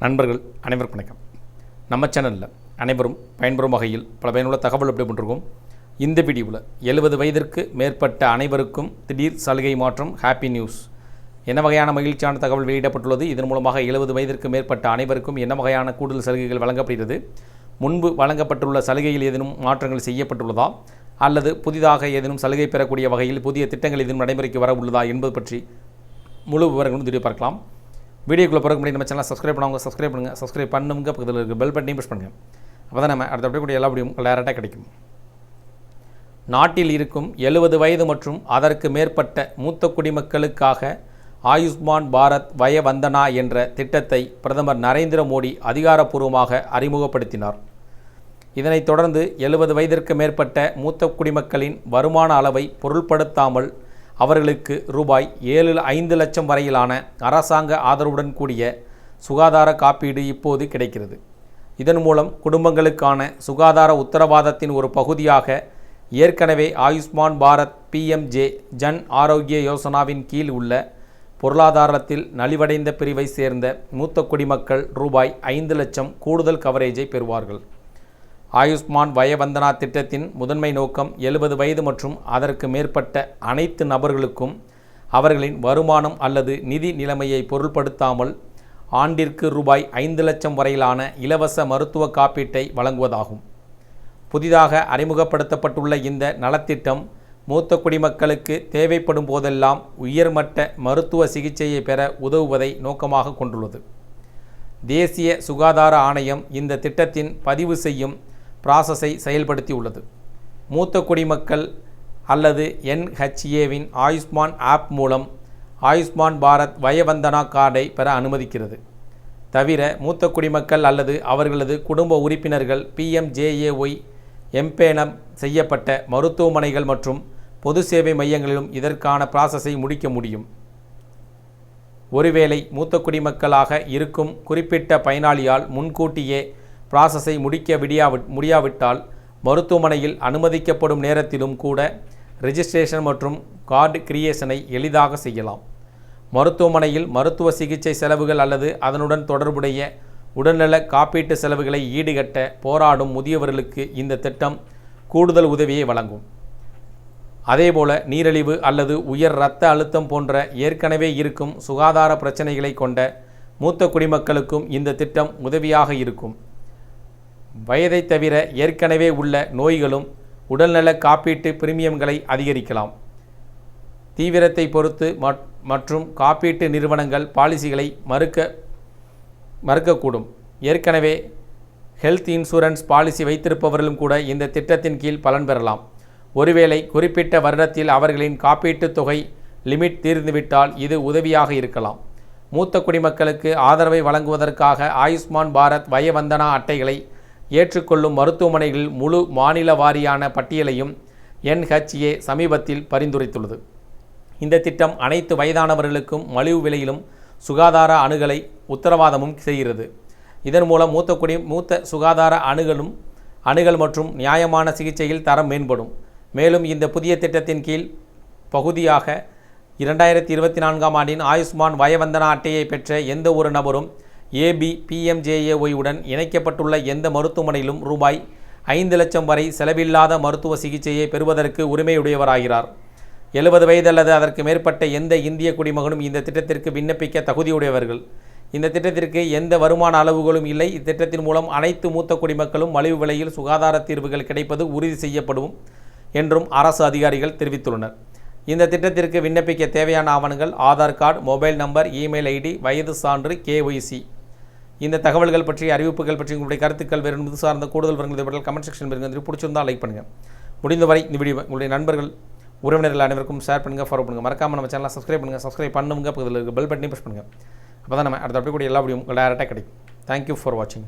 நண்பர்கள் அனைவருக்கும் வணக்கம். நம்ம சேனலில் அனைவரும் பயன்பெறும் வகையில் பல பயனுள்ள தகவல் அப்படி பண்ணிருக்கோம். இந்த வீடியோவில் எழுபது வயதிற்கு மேற்பட்ட அனைவருக்கும் திடீர் சலுகை மாற்றம் ஹாப்பி நியூஸ் என்ன வகையான மகிழ்ச்சியான தகவல் வெளியிடப்பட்டுள்ளது? இதன் மூலமாக எழுபது வயதிற்கு மேற்பட்ட அனைவருக்கும் என்ன வகையான கூடுதல் சலுகைகள் வழங்கப்படுகிறது? முன்பு வழங்கப்பட்டுள்ள சலுகையில் ஏதேனும் மாற்றங்கள் செய்யப்பட்டுள்ளதா? அல்லது புதிதாக ஏதேனும் சலுகை பெறக்கூடிய வகையில் புதிய திட்டங்கள் எதுவும் நடைமுறைக்கு வர உள்ளதா என்பது பற்றி முழு விவரங்களும் திடீர் பார்க்கலாம். வீடியோக்குள்ளே பிறகு முடியும் நம்ம சேனல் சப்ஸ்கிரைப் பண்ணவங்க சப்ஸ்கிரைப் பண்ணுங்கள் சப்ஸ்கிரைப் பண்ணுங்க பக்கத்தில் இருக்க பெல் பட்டனையும் ப்ரெஸ் பண்ணுங்கள் அப்போ தான் நம்ம அடுத்த கூட எல்லா முடியும் டேரெக்டாக கிடைக்கும். நாட்டில் இருக்கும் எழுபது வயது மற்றும் அதற்கு மேற்பட்ட மூத்த குடிமக்களுக்காக ஆயுஷ்மான் பாரத் வயவந்தனா என்ற திட்டத்தை பிரதமர் நரேந்திர மோடி அதிகாரப்பூர்வமாக அறிமுகப்படுத்தினார். இதனைத் தொடர்ந்து எழுபது வயதிற்கு மேற்பட்ட மூத்த குடிமக்களின் வருமான அளவை பொருள்படுத்தாமல் அவர்களுக்கு ரூபாய் ஏழு ஐந்து லட்சம் வரையிலான அரசாங்க ஆதரவுடன் கூடிய சுகாதார காப்பீடு இப்போது கிடைக்கிறது. இதன் மூலம் குடும்பங்களுக்கான சுகாதார உத்தரவாதத்தின் ஒரு பகுதியாக ஏற்கனவே ஆயுஷ்மான் பாரத் பிஎம்ஜே ஜன் ஆரோக்கிய யோசனாவின் கீழ் உள்ள பொருளாதாரத்தில் நலிவடைந்த பிரிவை சேர்ந்த மூத்த குடிமக்கள் ரூபாய் ஐந்து லட்சம் கூடுதல் கவரேஜை பெறுவார்கள். ஆயுஷ்மான் வயவந்தனா திட்டத்தின் முதன்மை நோக்கம் எழுபது வயது மற்றும் அதற்கு மேற்பட்ட அனைத்து நபர்களுக்கும் அவர்களின் வருமானம் அல்லது நிதி நிலைமையை பொருள்படுத்தாமல் ஆண்டிற்கு ரூபாய் ஐந்து லட்சம் வரையிலான இலவச மருத்துவ காப்பீட்டை வழங்குவதாகும். புதிதாக அறிமுகப்படுத்தப்பட்டுள்ள இந்த நலத்திட்டம் மூத்த குடிமக்களுக்கு தேவைப்படும் போதெல்லாம் உயர்மட்ட மருத்துவ சிகிச்சையை பெற உதவுவதை நோக்கமாக கொண்டுள்ளது. தேசிய சுகாதார ஆணையம் இந்த திட்டத்தின் பதிவு செய்யும் ப்ராசஸை செயல்படுத்தியுள்ளது. மூத்த குடிமக்கள் அல்லது என்ஹெச்ஏவின் ஆயுஷ்மான் ஆப் மூலம் ஆயுஷ்மான் பாரத் வயவந்தனா கார்டை பெற அனுமதிக்கிறது. தவிர மூத்த குடிமக்கள் அல்லது அவர்களது குடும்ப உறுப்பினர்கள் பிஎம்ஜேஏஒய் எம்பேனம் செய்யப்பட்ட மருத்துவமனைகள் மற்றும் பொது சேவை மையங்களிலும் இதற்கான ப்ராசஸை முடிக்க முடியும். ஒருவேளை மூத்த குடிமக்களாக இருக்கும் குறிப்பிட்ட பயனாளியால் முன்கூட்டியே ப்ராசஸை முடிக்க விடியாவி முடியாவிட்டால் மருத்துவமனையில் அனுமதிக்கப்படும் நேரத்திலும் கூட ரெஜிஸ்ட்ரேஷன் மற்றும் கார்டு கிரியேஷனை எளிதாக செய்யலாம். மருத்துவமனையில் மருத்துவ சிகிச்சை செலவுகள் அல்லது அதனுடன் தொடர்புடைய உடல்நல காப்பீட்டு செலவுகளை ஈடுகட்ட போராடும் முதியவர்களுக்கு இந்த திட்டம் கூடுதல் உதவியை வழங்கும். அதேபோல நீரிழிவு அல்லது உயர் இரத்த அழுத்தம் போன்ற ஏற்கனவே இருக்கும் சுகாதார பிரச்சனைகளை கொண்ட மூத்த குடிமக்களுக்கும் இந்த திட்டம் உதவியாக இருக்கும். வயதை தவிர ஏற்கனவே உள்ள நோய்களும் உடல்நல காப்பீட்டு பிரீமியம்களை அதிகரிக்கலாம். தீவிரத்தை பொறுத்து மற்றும் காப்பீட்டு நிறுவனங்கள் பாலிசிகளை மறுக்க மறுக்கக்கூடும். ஏற்கனவே ஹெல்த் இன்சூரன்ஸ் பாலிசி வைத்திருப்பவர்களும் கூட இந்த திட்டத்தின் கீழ் பலன் பெறலாம். ஒருவேளை குறிப்பிட்ட வருடத்தில் அவர்களின் காப்பீட்டுத் தொகை லிமிட் தீர்ந்துவிட்டால் இது உதவியாக இருக்கலாம். மூத்த குடிமக்களுக்கு ஆதரவை வழங்குவதற்காக ஆயுஷ்மான் பாரத் வயவந்தனா அட்டைகளை ஏற்றுக்கொள்ளும் மருத்துவமனைகளில் முழு மாநில வாரியான பட்டியலையும் என்ஹெச்ஏ சமீபத்தில் பரிந்துரைத்துள்ளது. இந்த திட்டம் அனைத்து வயதானவர்களுக்கும் மலிவு விலையிலும் சுகாதார அணுகலை உத்தரவாதமும் செய்கிறது. இதன் மூலம் மூத்த குடி மூத்த சுகாதார அணுகலும் அணுகல் மற்றும் நியாயமான சிகிச்சையில் தரம் மேம்படும். மேலும் இந்த புதிய திட்டத்தின் கீழ் பகுதியாக இரண்டாயிரத்தி இருபத்தி நான்காம் ஆண்டின் ஆயுஷ்மான் வயவந்தனா அட்டையை பெற்ற எந்த ஒரு நபரும் ஏபி பிஎம்ஜேஏஒய் உடன் இணைக்கப்பட்டுள்ள எந்த மருத்துவமனையிலும் ரூபாய் ஐந்து லட்சம் வரை செலவில்லாத மருத்துவ சிகிச்சையை பெறுவதற்கு உரிமையுடையவராகிறார். எழுபது வயது அல்லது அதற்கு மேற்பட்ட எந்த இந்திய குடிமகனும் இந்த திட்டத்திற்கு விண்ணப்பிக்க தகுதியுடையவர்கள். இந்த திட்டத்திற்கு எந்த வருமான அளவுகளும் இல்லை. இத்திட்டத்தின் மூலம் அனைத்து மூத்த குடிமக்களும் மலிவு விலையில் சுகாதார தீர்வுகள் கிடைப்பது உறுதி செய்யப்படும் என்றும் அரசு அதிகாரிகள் தெரிவித்துள்ளனர். இந்த திட்டத்திற்கு விண்ணப்பிக்க தேவையான ஆவணங்கள் Aadhaar card mobile number email ID வயது சான்று கேஒய்சி. இந்த தகவல்கள் பற்றி அறிவிப்புகள் பற்றி உங்களுடைய கருத்துக்கள் வேறு இது சார்ந்த கூடுதல் விவரங்கள் கமெண்ட் செக்ஷன் பெறுங்க பிடிச்சிருந்தால் லைக் பண்ணுங்கள் முடிந்தவரை இந்த வீடியோ உங்களுடைய நண்பர்கள் உறவினர்கள் அனைவருக்கும் ஷேர் பண்ணுங்கள் ஃபாலோ பண்ணுங்கள் மறக்காமல் நம்ம சேனலை சப்ஸ்கிரைப் பண்ணுங்கள் சப்ஸ்கிரைப் பண்ணுங்க பக்கத்தில் இருக்க பெல் பட்டனையும் ப்ரெஸ் பண்ணுங்கள் அப்போ தான் நம்ம அடுத்த அப்படி கூட எல்லா வீடியோ டேரெக்டாக கிடைக்கும். தேங்க்யூ ஃபார் வாட்சிங்